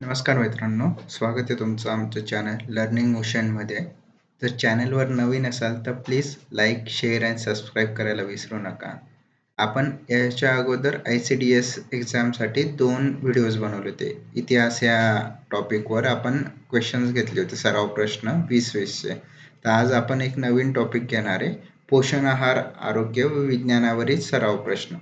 नमस्कार मित्रांनो स्वागत आहे तुमचं आमचं चॅनल लर्निंग मोशनमध्ये जर चॅनलवर नवीन असाल तर please like share and subscribe करायला विसरू नका. आपण याच्या अगोदर आय सी डी एस एक्झामसाठी दोन व्हिडिओज बनवले होते. इतिहास या टॉपिकवर आपण क्वेश्चन्स घेतले होते सराव प्रश्न वीस वीसचे तर आज आपण एक नवीन टॉपिक घेणार आहे पोषण आहार आरोग्य व विज्ञानावरील सराव प्रश्न.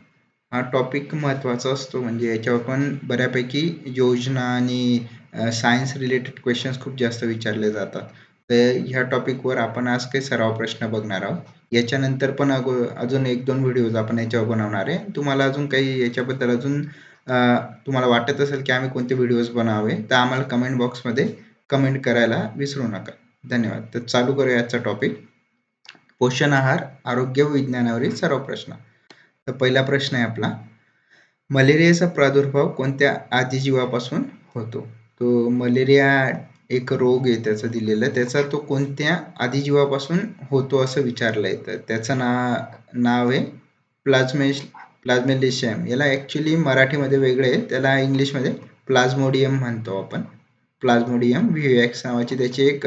हा टॉपिक महत्त्वाचा असतो. म्हणजे याच्यावर पण बऱ्यापैकी योजना आणि सायन्स रिलेटेड क्वेश्चन्स खूप जास्त विचारले जातात. तर ह्या टॉपिकवर आपण आज काही सराव प्रश्न बघणार आहोत. याच्यानंतर पण अगो अजून एक दोन व्हिडिओज आपण याच्यावर बनवणार आहे. तुम्हाला अजून काही याच्याबद्दल अजून तुम्हाला वाटत असेल की आम्ही कोणते व्हिडिओज बनावे तर आम्हाला कमेंट बॉक्समध्ये कमेंट करायला विसरू नका. धन्यवाद. तर चालू करूया आजचा टॉपिक पोषण आहार आरोग्य विज्ञानावरील सर्व प्रश्न. तर पहिला प्रश्न आहे आपला. मलेरियाचा प्रादुर्भाव कोणत्या आदिजीवापासून होतो? तो मलेरिया एक रोग आहे त्याचं दिलेलं. त्याचा तो कोणत्या आदिजीवापासून होतो असं विचारलं तर त्याचं ना नाव आहे प्लाझ्मेश प्लाझमेलिशियम. याला ॲक्च्युली मराठीमध्ये वेगळे आहे. त्याला इंग्लिशमध्ये प्लाझ्मोडियम म्हणतो आपण. प्लाझ्मोडियम व्ही एक्स नावाची त्याची एक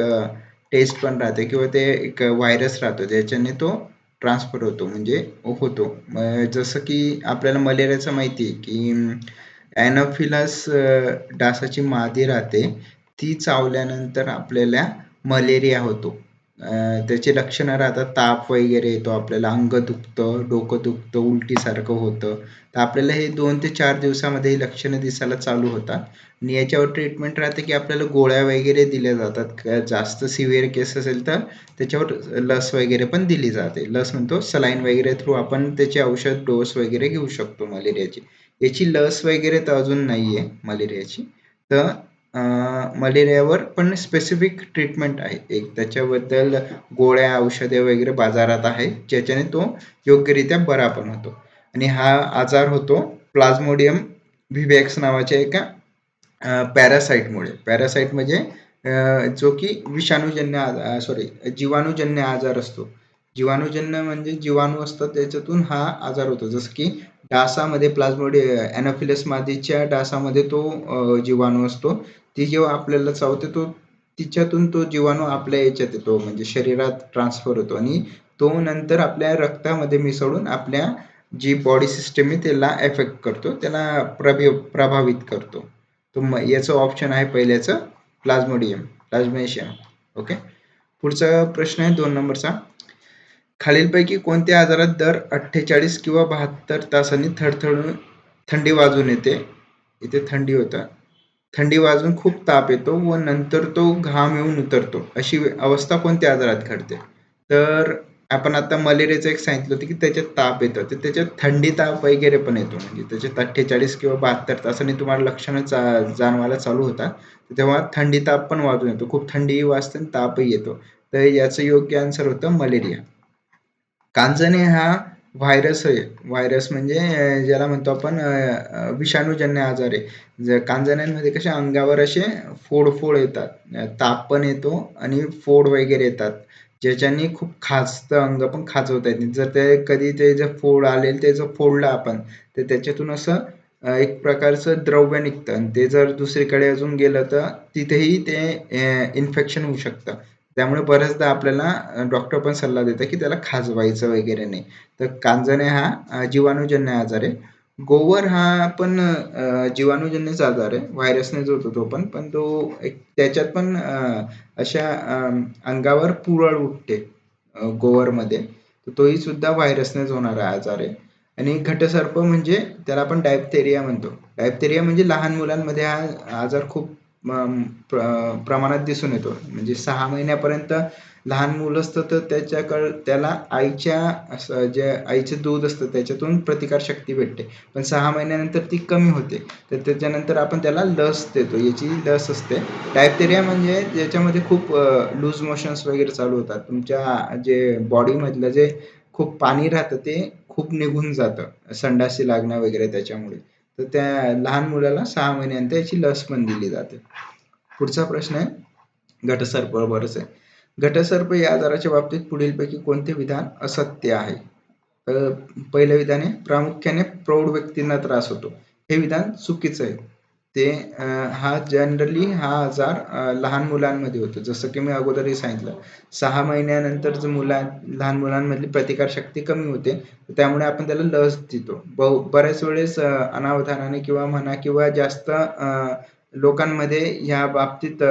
टेस्ट पण राहते. किंवा ते एक व्हायरस राहतो. ज्याच्याने तो ट्रान्सफर होतो म्हणजे होतो. जसं की आपल्याला मलेरियाचं माहिती आहे की ॲनोफिलास डासाची मादी राहते. ती चावल्यानंतर आपल्याला मलेरिया होतो. त्याचे लक्षणं राहतात. ताप वगैरे येतो आपल्याला अंग दुखतं डोकं दुखतं उलटीसारखं होतं. तर आपल्याला हे दोन ते चार दिवसामध्ये ही लक्षणं दिसायला चालू होतात. आणि याच्यावर ट्रीटमेंट राहते की आपल्याला गोळ्या वगैरे दिल्या जातात. जास्त सिव्हिअर केस असेल तर त्याच्यावर लस वगैरे पण दिली जाते. लस म्हणतो सलाईन वगैरे थ्रू आपण त्याचे औषध डोस वगैरे घेऊ शकतो मलेरियाची. याची लस वगैरे तर अजून नाही आहे मलेरियाची. तर मलेरियावर पण स्पेसिफिक ट्रीटमेंट आहे. एक त्याच्याबद्दल गोळ्या औषधे वगैरे बाजारात आहे ज्याच्याने तो योग्यरित्या बरा पण होतो. आणि हा आजार होतो प्लाझ्मोडियम व्हिवॅक्स नावाच्या एका पॅरासाईटमुळे पॅरासाईट म्हणजे जो की विषाणूजन्य सॉरी जीवाणूजन्य आजार असतो. जीवाणूजन्य म्हणजे जीवाणू असतात त्याच्यातून हा आजार होतो. जसं की डासामध्ये प्लाझ्मोडे ॲनोफिलस मादीच्या डासामध्ये तो जीवाणू असतो. ती जेव्हा आपल्याला चावते तो तिच्यातून तो जीवाणू आपल्या याच्यात येतो म्हणजे शरीरात ट्रान्सफर होतो. आणि तो नंतर आपल्या रक्तामध्ये मिसळून आपल्या जी बॉडी सिस्टम आहे त्याला एफेक्ट करतो. त्याला प्रभि प्रभावित करतो. तो म याचं ऑप्शन आहे पहिल्याचं प्लाझ्मोडियम प्लाझ्मेशियम. ओके पुढचा प्रश्न आहे दोन नंबरचा. खालीलपैकी कोणत्या आजारात दर अठ्ठेचाळीस किंवा बहात्तर तासांनी थडथडून थंडी वाजून येते? इथे थंडी होतं. थंडी वाजून खूप ताप येतो व नंतर तो घाम येऊन उतरतो. अशी अवस्था कोणत्या आजारात घडते? तर आपण आता मलेरियाचं एक सांगितलं होतं की त्याच्यात ताप येतं. तर त्याच्यात थंडी ताप वगैरे पण येतो. म्हणजे त्याच्यात अठ्ठेचाळीस किंवा बहात्तर तासांनी तुम्हाला लक्षणं चा जाणवायला चालू होता. तेव्हा थंडी ताप पण वाजून येतो. खूप थंडीही वाजते आणि तापही येतो. तर याचं योग्य आन्सर होतं मलेरिया. कांजणे हा व्हायरस आहे. व्हायरस म्हणजे ज्याला म्हणतो आपण विषाणूजन्य आजार आहे. ज कांजण्यांमध्ये कशा अंगावर असे फोड फोड येतात. ताप पण येतो आणि फोड वगैरे येतात. ज्याच्याने खूप खाजतं अंग पण खाजवता येत जर ते कधी ते जर फोड आलेल ते जर फोडलं आपण तर त्याच्यातून असं एक प्रकारचं द्रव्य निघतं. आणि ते जर दुसरीकडे अजून गेलं तर तिथेही ते इन्फेक्शन होऊ शकतं. त्यामुळे बऱ्याचदा आपल्याला डॉक्टर पण सल्ला देतात की त्याला खाजवायचं वगैरे नाही. तर कांजणे हा जीवाणूजन्य आजार आहे. गोवर हा पण जीवाणूजन्यच आजार आहे. व्हायरसनेच होतो तो पण. पण तो एक त्याच्यात पण अशा अंगावर पुरळ उठते गोवरमध्ये. तर तोही सुद्धा व्हायरसनेच होणारा आजार आहे. आणि घटसर्प म्हणजे त्याला आपण डायप्थेरिया म्हणतो. डायप्थेरिया म्हणजे लहान मुलांमध्ये हा आजार खूप प्रमाणात दिसून येतो. म्हणजे सहा महिन्यापर्यंत लहान मुलं असतं तर त्याच्याकड त्याला आईच्या जे आईचं दूध असतं त्याच्यातून प्रतिकारशक्ती भेटते. पण सहा महिन्यानंतर ती कमी होते. तर त्याच्यानंतर आपण त्याला लस देतो. याची लस असते. डायप्टेरिया म्हणजे ज्याच्यामध्ये खूप लूज मोशन्स वगैरे चालू होतात. तुमच्या जे बॉडीमधलं जे खूप पाणी राहतं ते खूप निघून जातं. संडासी लागणं वगैरे त्याच्यामुळे. तर त्या लहान मुलाला सहा महिन्यानंतर याची लस पण दिली जाते. पुढचा प्रश्न आहे घटसर्प बरोबरच आहे. घटसर्प या आजाराच्या बाबतीत पुढीलपैकी कोणते विधान असत्य आहे? तर पहिलं विधान आहे प्रामुख्याने प्रौढ व्यक्तींना त्रास होतो. हे विधान चुकीचं आहे. ते हा जनरली हा आजार लहान मुलांमध्ये होतो. जसं की मी अगोदरही सांगितलं सहा महिन्यानंतर जर मुला लहान मुलांमधली प्रतिकारशक्ती कमी होते त्यामुळे आपण त्याला लस देतो. बहु बऱ्याच वेळेस अनावधानाने किंवा म्हणा किंवा जास्त लोकांमध्ये ह्या बाबतीत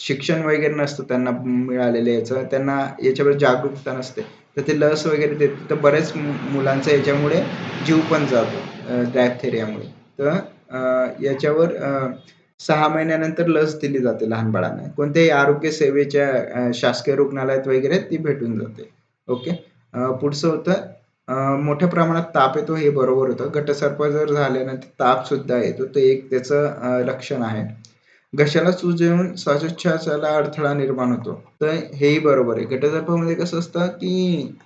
शिक्षण वगैरे नसतं त्यांना मिळालेलं याचं. त्यांना याच्यावर जागरूकता नसते. तर ते लस वगैरे देतात. तर बऱ्याच मुलांचा याच्यामुळे जीव पण जातो डायथेरियामुळे तर याच्यावर सहा महिन्यानंतर लस दिली जाते लहान बाळांना. कोणत्याही आरोग्य सेवेच्या शासकीय रुग्णालयात वगैरे ती भेटून जाते. ओके? पुढचं होतं मोठ्या प्रमाणात ताप येतो हे बरोबर होतं. घटसर्प जर झाल्यानंतर ताप सुद्धा येतो. ते एक त्याचं लक्षण आहे. घशाला सूज येऊन श्वासोच्छवासाला अडथळा निर्माण होतो. तर हेही बरोबर आहे. घटसर्पामध्ये कसं असतं की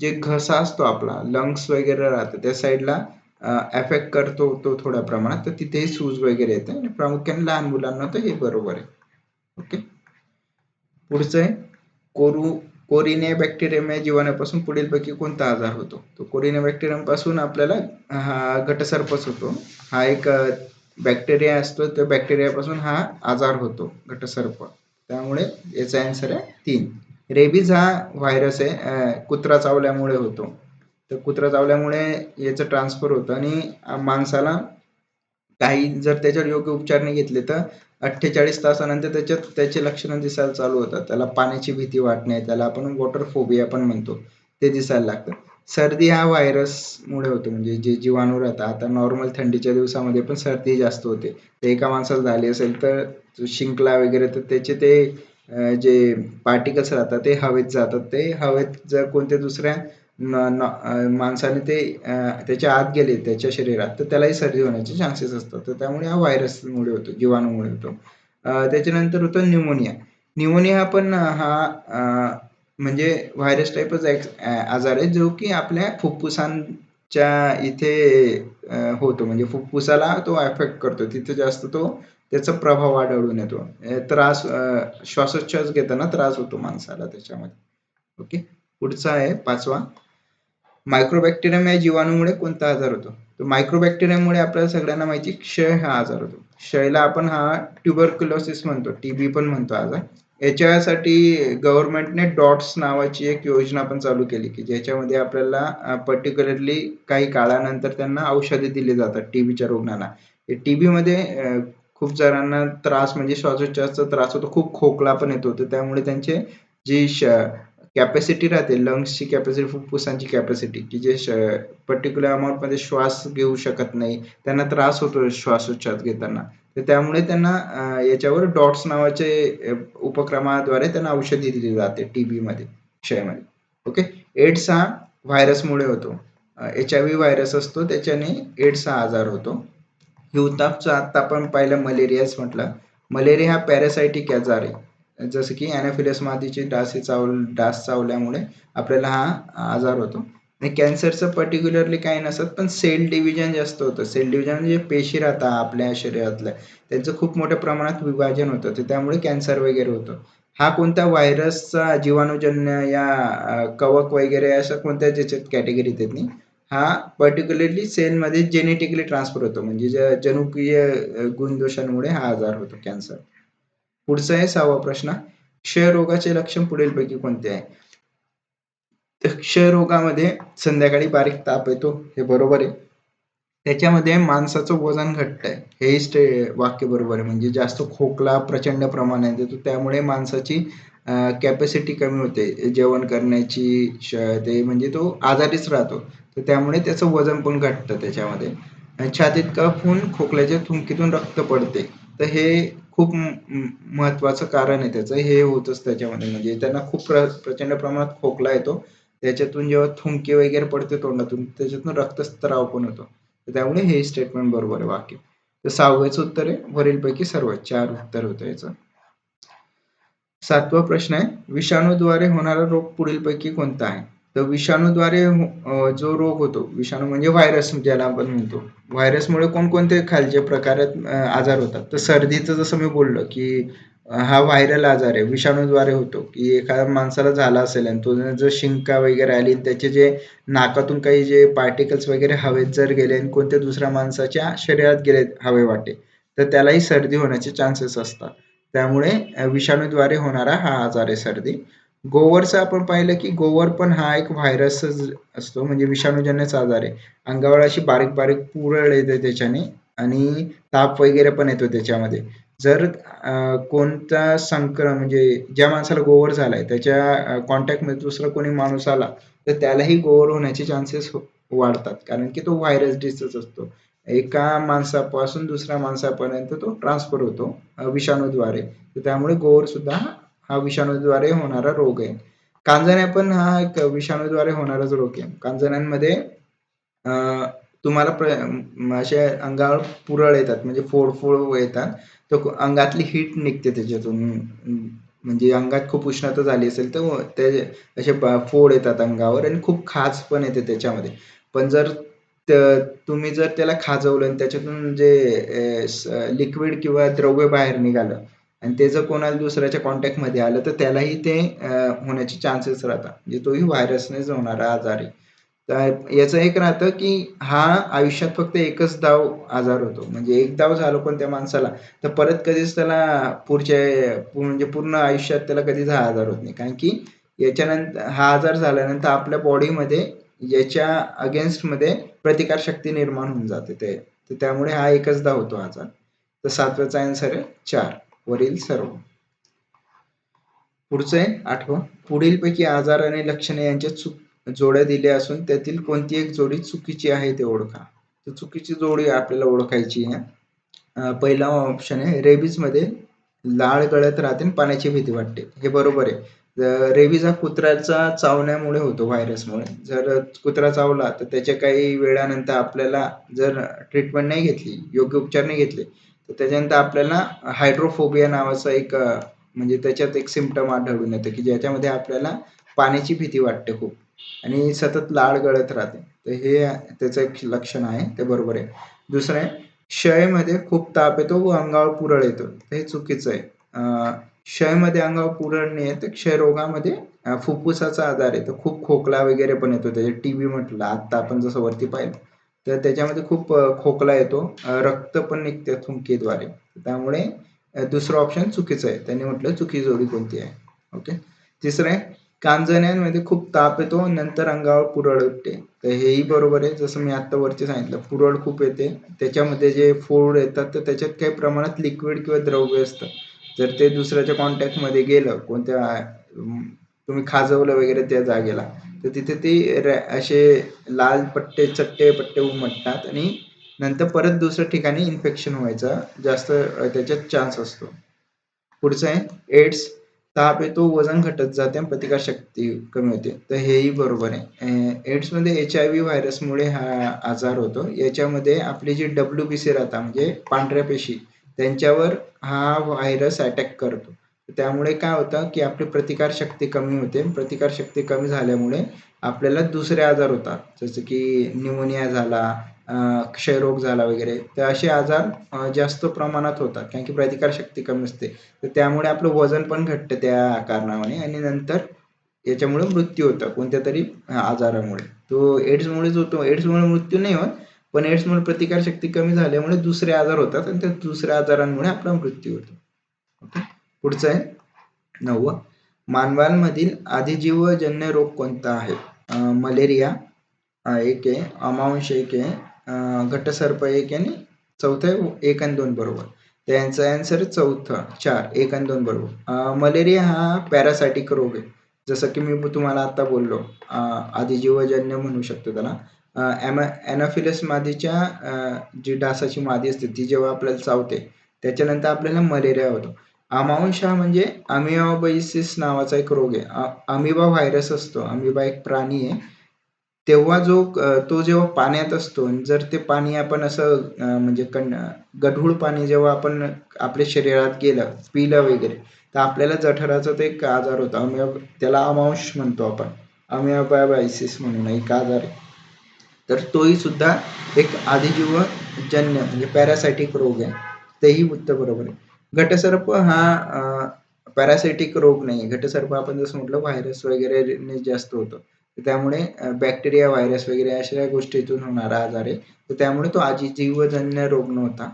जे घसा असतो आपला लंग्स वगैरे राहतं त्या साईडला अफेक्ट करतो तो थोड्या प्रमाणात तर तिथेही सूज वगैरे येते आणि प्रामुख्याने लहान मुलांना तर हे बरोबर आहे. ओके पुढचं आहे कोरू कोरिने बॅक्टेरियम या जीवाणूपासून पुढीलपैकी कोणता आजार होतो? तो कोरिने बॅक्टेरियमपासून आपल्याला हा घटसर्पच होतो. हा एक बॅक्टेरिया असतो त्या बॅक्टेरियापासून हा आजार होतो घटसर्प. त्यामुळे याचा आन्सर आहे तीन. रेबीज हा व्हायरस आहे कुत्रा चावल्यामुळे होतो. तर कुत्रा चावल्यामुळे याचं ट्रान्सफर होतं आणि माणसाला काही जर त्याच्यावर योग्य उपचार नाही घेतले तर अठ्ठेचाळीस तासानंतर त्याच्यात त्याचे लक्षणं दिसायला चालू होतात. त्याला पाण्याची भीती वाटणे त्याला आपण वॉटर फोबिया पण म्हणतो. ते दिसायला लागतं. सर्दी हा व्हायरसमुळे होतो. म्हणजे जे जीवाणू राहतात आता नॉर्मल थंडीच्या दिवसामध्ये पण सर्दी जास्त होते. ते एका माणसाला झाली असेल तर शिंकला वगैरे तर त्याचे ते जे पार्टिकल्स राहतात ते हवेत जातात. ते हवेत जर कोणत्या दुसऱ्या न न माणसाने ते त्याच्या आत गेले त्याच्या शरीरात तर त्यालाही सर्दी होण्याचे चान्सेस असतात. तर त्यामुळे हा व्हायरसमुळे होतो जीवाणूमुळे होतो. त्याच्यानंतर होतो न्यूमोनिया न्यूमोनिया पण हा म्हणजे व्हायरस टाईपच एक आजार आहे जो की आपल्या फुफ्फुसांच्या इथे होतो. म्हणजे फुफ्फुसाला तो अफेक्ट करतो. तिथे जास्त तो त्याचा प्रभाव आढळून येतो. त्रास श्वासोच्छ्वास घेताना त्रास होतो माणसाला त्याच्यामध्ये. ओके? पुढचा आहे पाचवा. मायक्रोबॅक्टेरियम या जीवाणूमुळे कोणता आजार होतो? तर मायक्रोबॅक्टेरियममुळे आपल्याला सगळ्यांना माहिती क्षय हा आजार होतो. क्षयला आपण हा ट्युबरक्युलोसिस म्हणतो टीबी पण म्हणतो आजार याच्यासाठी गव्हर्नमेंटने डॉट्स नावाची एक योजना पण चालू केली की ज्याच्यामध्ये आपल्याला पर्टिक्युलरली काही काळानंतर त्यांना औषधे दिली जातात टीबीच्या रुग्णांना. टीबीमध्ये खूप जणांना त्रास म्हणजे श्वासोच्छ्वासचा त्रास होतो खूप खोकला पण येतो तर त्यामुळे त्यांचे जी कॅपॅसिटी राहते. लंग्सची कॅपॅसिटी फुफ्फुसांची कॅपॅसिटी की जे पर्टिक्युलर अमाऊंटमध्ये श्वास घेऊ शकत नाही. त्यांना त्रास होतो श्वासोच्छास घेताना. तर त्यामुळे त्यांना याच्यावर डॉट्स नावाचे उपक्रमाद्वारे त्यांना औषधी दिली जाते टीबीमध्ये क्षयमध्ये. ओके? एड्स हा व्हायरसमुळे होतो. एच आय व्ही व्हायरस असतो. त्याच्याने एड्स हा आजार होतो. हिवतापचा आत्ता आपण पाहिलं मलेरियाच म्हटलं. मलेरिया हा पॅरासायटिक आजार आहे. जसं की अॅनाफिलस मातीचे डास चाव डास चावल्यामुळे आपल्याला हा आजार होतो. आणि कॅन्सरचं पर्टिक्युलरली काही नसत पण सेल डिव्हिजन जास्त होतं. सेल डिव्हिजन म्हणजे पेशी राहतात आपल्या शरीरातल्या. त्यांचं खूप मोठ्या प्रमाणात विभाजन होतं. ते त्यामुळे कॅन्सर वगैरे होतं. हा कोणत्या व्हायरसचा जीवाणूजन्य या कवक वगैरे अशा कोणत्या ज्याच्यात कॅटेगरीत येत नाही हा पर्टिक्युलरली सेलमध्ये जेनेटिकली ट्रान्सफर होतो. म्हणजे ज- जनुकीय गुणदोषांमुळे हा आजार होतो कॅन्सर. पुढचा आहे सहावा प्रश्न. क्षयरोगाचे लक्षण पुढीलपैकी कोणते आहे? तर क्षयरोगामध्ये संध्याकाळी बारीक ताप येतो हे बरोबर आहे. त्याच्यामध्ये माणसाचं वजन घटत आहे हेही वाक्य बरोबर आहे. म्हणजे जास्त खोकला प्रचंड प्रमाणात येतो त्यामुळे माणसाची कॅपॅसिटी कमी होते. जेवण करण्याची ते म्हणजे तो आजारीच राहतो. तर त्यामुळे त्याचं वजन पण घटतं त्याच्यामध्ये. छातीत कफ होऊन खोकल्याच्या थुंकीतून रक्त पडते. तर हे खूप महत्वाचं कारण आहे त्याचं. हे होतच त्याच्यामध्ये. म्हणजे त्यांना खूप प्र प्रचंड प्रमाणात खोकला येतो. त्याच्यातून जेव्हा थुंकी वगैरे पडते तोंडातून त्याच्यातून रक्तस्त्राव पण होतो. तर त्यामुळे हे स्टेटमेंट बरोबर आहे वाक्य. तर सहाव्याचं उत्तर आहे. वरीलपैकी सर्व चार उत्तर होतं याचं. सातवा प्रश्न आहे. विषाणूद्वारे होणारा रोग पुढीलपैकी कोणता आहे? तर विषाणूद्वारे हो- जो रोग होतो विषाणू म्हणजे व्हायरस ज्याला आपण म्हणतो व्हायरसमुळे कोणकोणते खालचे प्रकारात आजार होतात. तर सर्दीचं जसं मी बोललो की हा व्हायरल आजार आहे विषाणूद्वारे होतो की एखाद्या माणसाला झाला असेल आणि तो जर शिंका वगैरे आली आणि त्याचे जे नाकातून काही जे पार्टिकल्स वगैरे हवेत जर गेले आणि कोणत्या दुसऱ्या माणसाच्या शरीरात गेले हवे वाटे तर त्यालाही सर्दी होण्याचे चान्सेस असतात. त्यामुळे विषाणूद्वारे होणारा हा आजार आहे सर्दी. गोवरचं आपण पाहिलं की गोवर पण हा एक व्हायरसच असतो म्हणजे विषाणूजन्यच आजार आहे. अंगावर अशी बारीक बारीक पुरळ येते त्याच्याने आणि ताप वगैरे पण येतो त्याच्यामध्ये. जर कोणता संक्रमण म्हणजे ज्या माणसाला गोवर झालाय त्याच्या कॉन्टॅक्टमध्ये दुसरा कोणी माणूस आला तर त्यालाही गोवर होण्याचे चान्सेस हो, वाढतात. कारण की तो व्हायरस डिसीज असतो. एका माणसापासून दुसऱ्या माणसापर्यंत तो ट्रान्सफर होतो विषाणूद्वारे. तर त्यामुळे गोवर सुद्धा हा विषाणूद्वारे होणारा रोग आहे. कांजण्या पण हा एक विषाणूद्वारे होणाराच रोग आहे. कांजण्यांमध्ये तुम्हाला असे अंगावर पुरळ येतात म्हणजे फोडफोड येतात. तर अंगातली हीट निघते त्याच्यातून. म्हणजे अंगात खूप उष्णता झाली असेल तर ते असे फोड येतात अंगावर आणि खूप खाज पण येते त्याच्यामध्ये. पण जर तुम्ही जर त्याला खाजवलं आणि त्याच्यातून जे लिक्विड किंवा द्रव्य बाहेर निघालं आणि ते जर कोणाला दुसऱ्याच्या कॉन्टॅक्टमध्ये आलं तर त्यालाही ते होण्याचे चान्सेस राहतात. म्हणजे तोही व्हायरसनेच होणारा आजार. आहे तर याचं एक राहतं की हा आयुष्यात फक्त एकच दाव आजार होतो. म्हणजे एक दाव झालो पण त्या माणसाला तर परत कधीच त्याला पुढच्या म्हणजे पूर्ण आयुष्यात त्याला कधीच हा आजार होत नाही. कारण की याच्यानंतर हा आजार झाल्यानंतर आपल्या बॉडीमध्ये याच्या अगेन्स्टमध्ये प्रतिकारशक्ती निर्माण होऊन जाते ते. तर त्यामुळे हा एकच दाव होतो आजार. तर सातव्याचा आन्सर आहे चार. वरील सर्व. पुढचं आहे आठवं. पुढीलपैकी आजार आणि लक्षणे यांच्या चुक जोड्या दिल्या असून त्यातील कोणती एक जोडी चुकीची आहे ते ओळखा. तर चुकीची जोडी आपल्याला ओळखायची आहे. पहिला ऑप्शन आहे रेबीजमध्ये लाळ गळत राहते पाण्याची भीती वाटते. हे बरोबर आहे. रेबीज हा कुत्र्याचा चावण्यामुळे होतो व्हायरसमुळे. जर कुत्रा चावला तर त्याच्या काही वेळानंतर आपल्याला जर ट्रीटमेंट नाही घेतली योग्य उपचार नाही घेतले तर त्याच्यानंतर आपल्याला हायड्रोफोबिया नावाचा एक म्हणजे त्याच्यात एक सिमटम आढळून येतं की ज्याच्यामध्ये आपल्याला पाण्याची भीती वाटते खूप आणि सतत लाळ गळत राहते. तर हे त्याचं एक लक्षण आहे ते बरोबर आहे. दुसरं आहे क्षयमध्ये खूप ताप येतो व अंगावर पुरळ येतो. हे चुकीचं आहे. क्षयमध्ये अंगावर पुरळ नाही तर क्षयरोगामध्ये फुफ्फुसाचा आजार येतो. खूप खोकला वगैरे पण येतो. त्याच्या टी बी म्हटलं आत्ता आपण जसं वरती पाहिलं. तर त्याच्यामध्ये खूप खोकला येतो रक्त पण निघते थुंकीद्वारे त्यामुळे दुसरं ऑप्शन चुकीचं आहे. त्यांनी म्हटलं चुकी जोडी कोणती आहे? ओके तिसरं आहे कांजण्यांमध्ये खूप ताप येतो नंतर अंगावर पुरळ उठते तर हेही बरोबर आहे. जसं मी आत्ता वरती सांगितलं पुरळ खूप येते. त्याच्यामध्ये जे फोड येतात तर त्याच्यात काही प्रमाणात लिक्विड किंवा द्रव्य असतं. जर ते दुसऱ्याच्या कॉन्टॅक्टमध्ये गेलं कोणत्या तुम्ही खाजवलं वगैरे त्या जागेला तर तिथे ते असे लाल पट्टे चट्टे पट्टे उमटतात आणि नंतर परत दुसऱ्या ठिकाणी इन्फेक्शन व्हायचा. जास्त त्याच्यात चान्स असतो. पुढचं आहे एड्स ताप येतो वजन घटत जाते आणि प्रतिकारशक्ती कमी होते. तर हेही बरोबर आहे. एड्समध्ये एच आय व्ही व्हायरसमुळे हा आजार होतो. याच्यामध्ये आपली जी डब्ल्यू बी सी राहता म्हणजे पांढऱ्या पेशी त्यांच्यावर हा व्हायरस अटॅक करतो. त्यामुळे काय होतं की आपली प्रतिकारशक्ती कमी होते. प्रतिकारशक्ती कमी झाल्यामुळे आपल्याला दुसरे आजार होतात. जसं की न्यूमोनिया झाला क्षयरोग झाला वगैरे तर असे आजार जास्त प्रमाणात होतात. कारण की प्रतिकारशक्ती कमी असते. तर त्यामुळे आपलं वजन पण घटतं त्या कारणामुळे आणि नंतर याच्यामुळे मृत्यू होतं कोणत्या तरी आजारामुळे. तो एड्समुळेच होतो. एड्समुळे मृत्यू नाही होत पण एड्समुळे प्रतिकारशक्ती कमी झाल्यामुळे दुसरे आजार होतात आणि त्या दुसऱ्या आजारांमुळे आपला मृत्यू होतो. ओके? पुढचं आहे. नववं. मानवांमधील आदिजीवजन्य रोग कोणता आहे? मलेरिया एक आहे. अमांश एक आहे. घटसर्प एक आणि चौथं आहे. एक आणि दोन बरोबर. त्यांचा आन्सर चौथं. चार. एक आणि दोन बरोबर. मलेरिया हा पॅरासायटिक रोग आहे. जसं की मी तुम्हाला आता बोललो. आदिजीवजन्य म्हणू शकतो त्याला. ॲमा ॲनाफिलस मादीच्या जी डासाची मादी असते ती जेव्हा आपल्याला चावते त्याच्यानंतर आपल्याला मलेरिया होतो. अमांश हा म्हणजे अमिओबायसिस नावाचा एक रोग आहे. अमिबा व्हायरस असतो. अमिबा एक प्राणी आहे. तेव्हा जो तो जेव्हा पाण्यात असतो जर ते पाणी आपण असं म्हणजे कण गढूळ पाणी जेव्हा आपण आपल्या शरीरात गेलं पिलं वगैरे तर आपल्याला जठराचा तो एक आजार होता. अमिओब त्याला अमांश म्हणतो आपण. अमिओबायसिस म्हणून एक आजार आहे. तर तोही सुद्धा एक आदिजीवजन्य म्हणजे पॅरासायटिक रोग आहे. तेही उत्तर बरोबर आहे. घटसर्प हा पॅरासिटिक रोग नाही घटसर्प आपण जसं म्हटलं व्हायरस वगैरे जास्त होतो. त्यामुळे बॅक्टेरिया व्हायरस वगैरे अशा गोष्टीतून होणारा आजार आहे. तर त्यामुळे तो आजी जीवजन्य रोग नव्हता.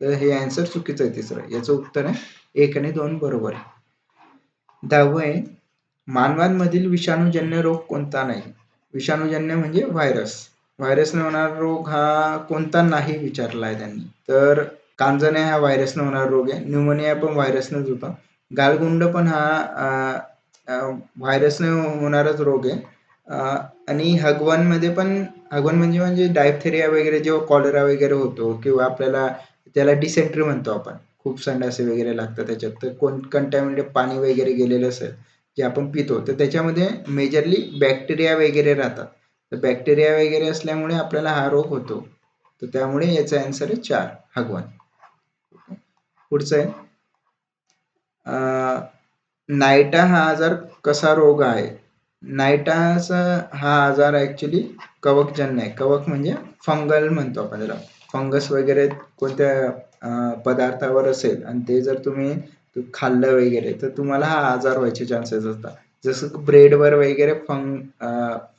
तर हे आन्सर चुकीचं आहे तिसरं. याचं उत्तर आहे एक आणि दोन बरोबर आहे. दहावं आहे मानवांमधील विषाणूजन्य रोग कोणता नाही? विषाणूजन्य म्हणजे व्हायरस व्हायरसने होणारा रोग हा कोणता नाही विचारला आहे त्यांनी. तर कांजणे हा व्हायरसनं होणारा रोग आहे. न्यूमोनिया पण व्हायरसनंच होता. गालगुंड पण हा व्हायरसने होणाराच रोग आहे. आणि हगवनमध्ये पण हगवण म्हणजे म्हणजे डायथेरिया वगैरे जेव्हा कॉलरा वगैरे होतो किंवा आपल्याला त्याला डिसेंट्री म्हणतो आपण. खूप संडासे वगैरे लागतात त्याच्यात. तर कोण कंटॅमिनेटेड पाणी वगैरे गेलेलं असेल जे आपण पितो तर त्याच्यामध्ये मेजरली बॅक्टेरिया वगैरे राहतात. तर बॅक्टेरिया वगैरे असल्यामुळे आपल्याला हा रोग होतो. तर त्यामुळे याचा आन्सर आहे चार हगवण. पुढचं आहे. नायटा हा आजार कसा रोग आहे? नायटाचा हा आजार ॲक्च्युली कवकजन्य आहे. कवक म्हणजे फंगल म्हणतो आपण त्याला. फंगस वगैरे कोणत्या पदार्थावर असेल आणि ते जर तुम्ही खाल्लं वगैरे तर तुम्हाला हा आजार व्हायचे चान्सेस असतात. जसं ब्रेडवर वगैरे फंग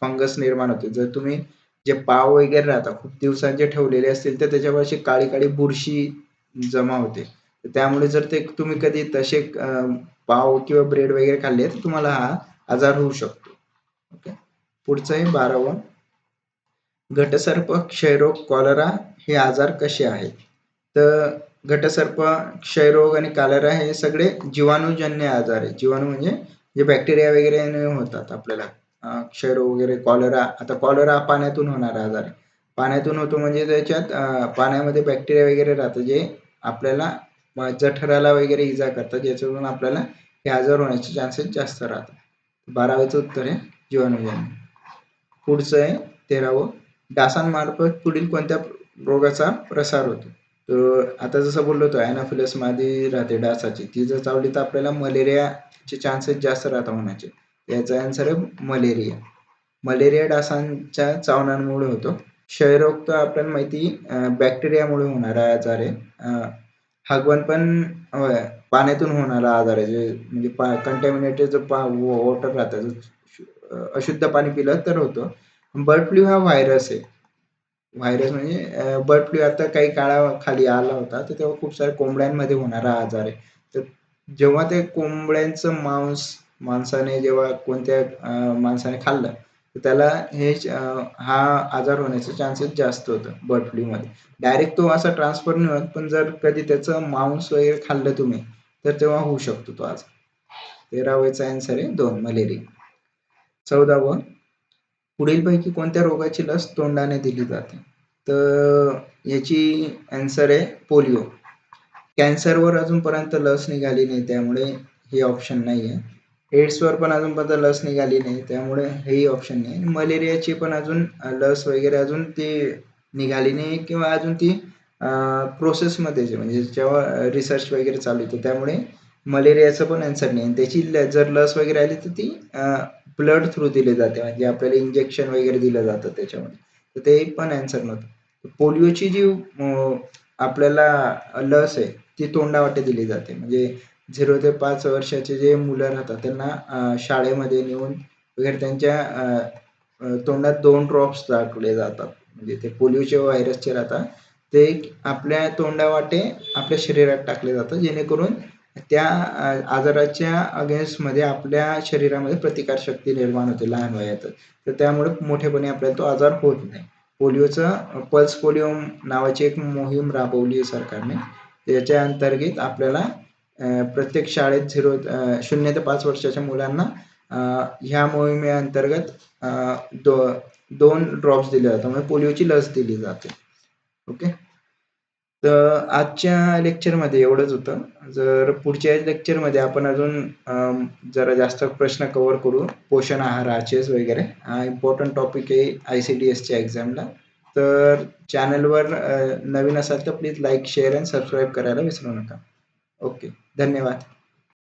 फंगस निर्माण होते. जर तुम्ही जे पाव वगैरे राहतात खूप दिवसांचे ठेवलेले असतील तर त्याच्यावर अशी काळी काळी बुरशी जमा होते. त्यामुळे जर ते तुम्ही कधी तसे पाव किंवा ब्रेड वगैरे खाल्ले तर तुम्हाला हा आजार होऊ शकतो. ओके पुढचं आहे बारावं. घटसर्प क्षयरोग कॉलरा हे आजार कसे आहेत? तर घटसर्प क्षयरोग आणि कॉलरा हे सगळे जीवाणूजन्य आजार आहेत. जीवाणू म्हणजे जे बॅक्टेरिया वगैरे होतात आपल्याला. क्षयरोग वगैरे कॉलरा. आता कॉलरा पाण्यातून होणारा आजार आहे. पाण्यातून होतो म्हणजे त्याच्यात पाण्यामध्ये बॅक्टेरिया वगैरे राहतं जे आपल्याला जठराला वगैरे इजा करतात ज्याच्यावरून आपल्याला हे आजार होण्याचे चान्सेस जास्त राहतात. बारावीचं उत्तर आहे जीवाणूजन्य पुढचं आहे तेरावं. डासांमार्फत पुढील कोणत्या रोगाचा प्रसार होतो? तर आता जसं बोललो होतो अॅनाफिलस मादी राहते डासाची. ती जर चावली तर आपल्याला मलेरियाचे चान्सेस जास्त राहतात होण्याचे. याचा आन्सर आहे मलेरिया. मलेरिया डासांच्या चावण्यामुळे होतो. क्षयरोग तर आपल्याला माहिती बॅक्टेरियामुळे होणारा आजार आहे. हगवण पण पाण्यातून होणारा आजार आहे. जे म्हणजे पा कंटॅमिनेटेड जो पा वॉटर राहतं अशुद्ध पाणी पिलं तर होतं. बर्ड फ्लू हा व्हायरस आहे. व्हायरस म्हणजे बर्ड फ्लू आता काही काळाखाली आला होता तर तेव्हा खूप साऱ्या कोंबड्यांमध्ये होणारा आजार आहे. तर जेव्हा ते कोंबड्यांचं मांस माणसाने जेव्हा कोणत्या माणसाने खाल्लं तर त्याला हे हा आजार होण्याचे चान्सेस जास्त होतं बर्ड फ्लूमध्ये डायरेक्ट तो असा ट्रान्सफर नाही होत पण जर कधी त्याचं मांस वगैरे खाल्लं तुम्ही तर तेव्हा होऊ शकतो तो आज तेरावायचा आन्सर आहे दोन मलेरिया. चौदावं पुढीलपैकी कोणत्या रोगाची लस तोंडाने दिली जाते? तर याची आन्सर आहे पोलिओ. कॅन्सरवर अजूनपर्यंत लस निघाली नाही त्यामुळे हे ऑप्शन नाही आहे एड्सवर पण अजूनपर्यंत लस निघाली नाही त्यामुळे हेही ऑप्शन नाही. आणि मलेरियाची पण अजून लस वगैरे अजून ती निघाली नाही किंवा अजून ती प्रोसेसमध्ये म्हणजे जेव्हा रिसर्च वगैरे चालू होतं त्यामुळे मलेरियाचं पण आन्सर नाही. त्याची जर लस वगैरे आली तर ती ब्लड थ्रू दिली जाते. म्हणजे आपल्याला इंजेक्शन वगैरे दिलं जातं त्याच्यामध्ये. तर ते पण आन्सर नव्हतं. पोलिओची जी आपल्याला लस आहे ती तोंडावाटे दिली जाते. म्हणजे झिरो ते पाच वर्षाचे जे मुलं राहतात त्यांना शाळेमध्ये नेऊन वगैरे त्यांच्या तोंडात दोन ड्रॉप्स टाकले जातात. म्हणजे ते पोलिओचे व्हायरसचे राहतात. ते आपल्या तोंडावाटे आपल्या शरीरात टाकले जातात जेणेकरून त्या आजाराच्या अगेन्स्टमध्ये आपल्या शरीरामध्ये प्रतिकारशक्ती निर्माण होते लहान वयात तर त्यामुळे मोठेपणी आपल्याला तो आजार होत नाही. पोलिओचं पल्स पोलिओ नावाची एक मोहीम राबवली आहे सरकारने. त्याच्या अंतर्गत आपल्याला प्रत्येक शाळेत झिरो शून्य ते पाच वर्षाच्या मुलांना ह्या मोहिमेअंतर्गत दो दोन ड्रॉप्स दिले जातात. म्हणजे पोलिओची लस दिली जाते. ओके? तर आजच्या लेक्चरमध्ये एवढंच होतं. जर पुढच्या लेक्चरमध्ये आपण अजून जरा जास्त प्रश्न कवर करू पोषण आहाराचेच वगैरे हा इम्पॉर्टंट टॉपिक आहे आय सी डी एसच्या एक्झामला तर चॅनलवर नवीन असाल तर please like share and subscribe करायला विसरू नका. ओके? धन्यवाद.